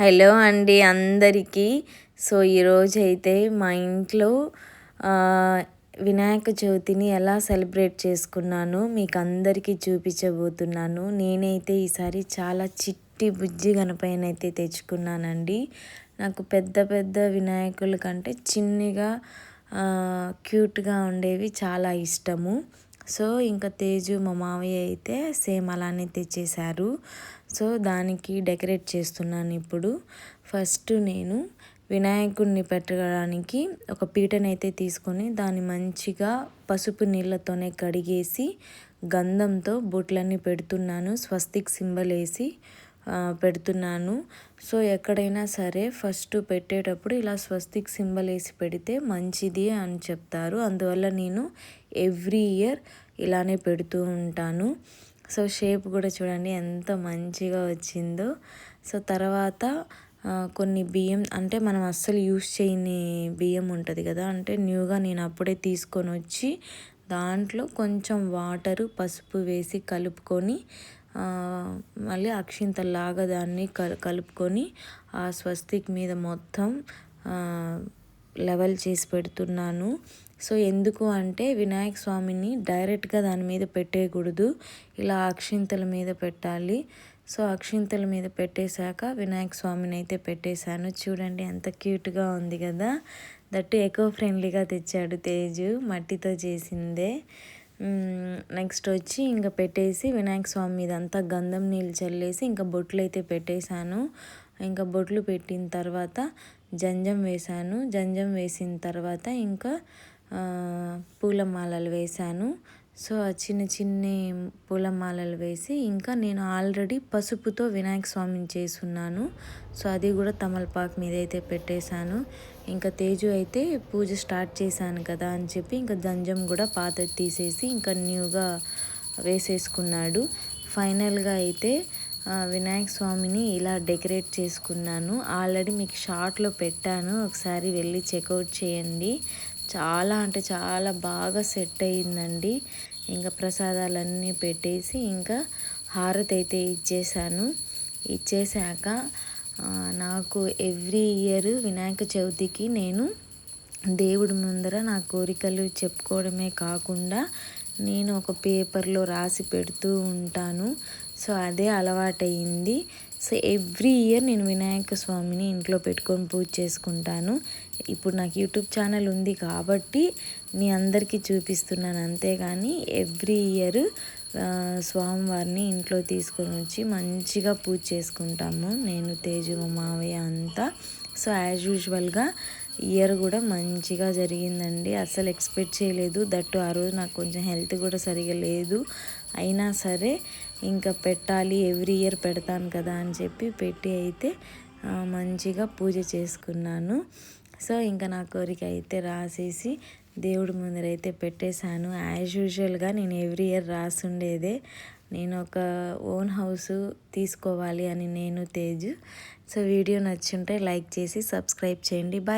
Hello అండి అందరికీ. So ఈరోజు అయితే మా ఇంట్లో వినాయక చవితిని ఎలా సెలబ్రేట్ చేసుకున్నానో మీకు అందరికీ చూపించబోతున్నాను. నేనైతే ఈసారి చాలా చిట్టి బుజ్జి గణపైన అయితే తెచ్చుకున్నానండి. నాకు పెద్ద పెద్ద వినాయకుల కంటే చిన్నగా క్యూట్గా ఉండేవి చాలా ఇష్టము. సో ఇంకా తేజు మా మావయ్య అయితే సేమ్ అలానే తెచ్చేశారు. సో దానికి డెకరేట్ చేస్తున్నాను ఇప్పుడు. ఫస్ట్ నేను వినాయకుడిని పెట్టడానికి ఒక పీటనైతే తీసుకొని దాన్ని మంచిగా పసుపు నీళ్ళతోనే కడిగేసి గంధంతో బొట్లన్నీ పెడుతున్నాను. స్వస్తిక్ సింబల్ వేసి పెడుతున్నాను. సో ఎక్కడైనా సరే ఫస్ట్ పెట్టేటప్పుడు ఇలా స్వస్తిక్ సింబల్ వేసి పెడితే మంచిది అని చెప్తారు. అందువల్ల నేను ఎవ్రీ ఇయర్ ఇలానే పెడుతూ ఉంటాను. సో షేప్ కూడా చూడండి ఎంత మంచిగా వచ్చిందో. సో తర్వాత కొన్ని బియ్యం అంటే మనం అస్సలు యూస్ చేయని బియ్యం ఉంటుంది కదా అంటే న్యూగా నేను అప్పుడే తీసుకొని వచ్చి దాంట్లో కొంచెం వాటరు పసుపు వేసి కలుపుకొని మళ్ళీ అక్షింతలాగా దాన్ని కలుపుకొని ఆ స్వస్తిక్ మీద మొత్తం లెవెల్ చేసి పెడుతున్నాను. సో ఎందుకు అంటే వినాయక స్వామిని డైరెక్ట్గా దాని మీద పెట్టేయకూడదు. ఇలా అక్షింతల మీద పెట్టాలి. సో అక్షింతల మీద పెట్టేశాక వినాయక స్వామిని అయితే పెట్టేశాను. చూడండి ఎంత క్యూట్గా ఉంది కదా. దట్టు ఎకో ఫ్రెండ్లీగా తెచ్చాడు తేజు మట్టితో చేసిందే. నెక్స్ట్ వచ్చి ఇంకా పెట్టేసి వినాయక స్వామి మీద అంతా గంధం నీళ్ళు చల్లేసి ఇంకా బొట్లు అయితే పెట్టేశాను. ఇంకా బొట్లు పెట్టిన తర్వాత జంజం వేశాను. జంజం వేసిన తర్వాత ఇంకా పూలమాలలు వేశాను. సో ఆ చిన్న చిన్ని పూలమాలలు వేసి ఇంకా నేను ఆల్రెడీ పసుపుతో వినాయక స్వామిని చేసున్నాను. సో అది కూడా తమలపాకు మీద అయితే పెట్టేశాను. ఇంకా తేజు అయితే పూజ స్టార్ట్ చేశాను కదా అని చెప్పి ఇంకా జంజం కూడా పాత తీసేసి ఇంకా న్యూగా వేసేసుకున్నాడు. ఫైనల్గా అయితే వినాయక స్వామిని ఇలా డెకరేట్ చేసుకున్నాను. ఆల్రెడీ మీకు షార్ట్లో పెట్టాను. ఒకసారి వెళ్ళి చెక్అవుట్ చేయండి. చాలా అంటే చాలా బాగా సెట్ అయ్యిందండి. ఇంకా ప్రసాదాలన్నీ పెట్టేసి ఇంకా హారతి అయితే ఇచ్చేసాను. ఇచ్చేసాక నాకు ఎవ్రీ ఇయర్ వినాయక చవితికి నేను దేవుడి ముందర నా కోరికలు చెప్పుకోవడమే కాకుండా నేను ఒక పేపర్లో రాసి పెడుతూ ఉంటాను. సో అదే అలవాటయింది. సో ఎవ్రీ ఇయర్ నేను వినాయక స్వామిని ఇంట్లో పెట్టుకొని పూజ చేసుకుంటాను. ఇప్పుడు నాకు యూట్యూబ్ ఛానల్ ఉంది కాబట్టి మీ అందరికీ చూపిస్తున్నాను. అంతేగాని ఎవ్రీ ఇయర్ స్వామివారిని ఇంట్లో తీసుకొని వచ్చి మంచిగా పూజ చేసుకుంటాము. నేను తేజు మావయ్య అంతా. సో యాజ్ యూజువల్గా ఇయర్ కూడా మంచిగా జరిగిందండి. అసలు ఎక్స్పెక్ట్ చేయలేదు. దట్టు ఆ రోజు నాకు కొంచెం హెల్త్ కూడా సరిగా లేదు. అయినా సరే ఇంకా పెట్టాలి ఎవ్రీ ఇయర్ పెడతాను కదా అని చెప్పి పెట్టి అయితే మంచిగా పూజ చేసుకున్నాను. సో ఇంకా నా కోరిక అయితే రాసేసి దేవుడి ముందర అయితే పెట్టేశాను. యాజ్ యూజువల్గా నేను ఎవ్రీ ఇయర్ రాసుండేదే. నేను ఒక ఓన్ హౌస్ తీసుకోవాలి అని నేను తేజు. సో వీడియో నచ్చుంటే లైక్ చేసి సబ్స్క్రైబ్ చేయండి. బాయ్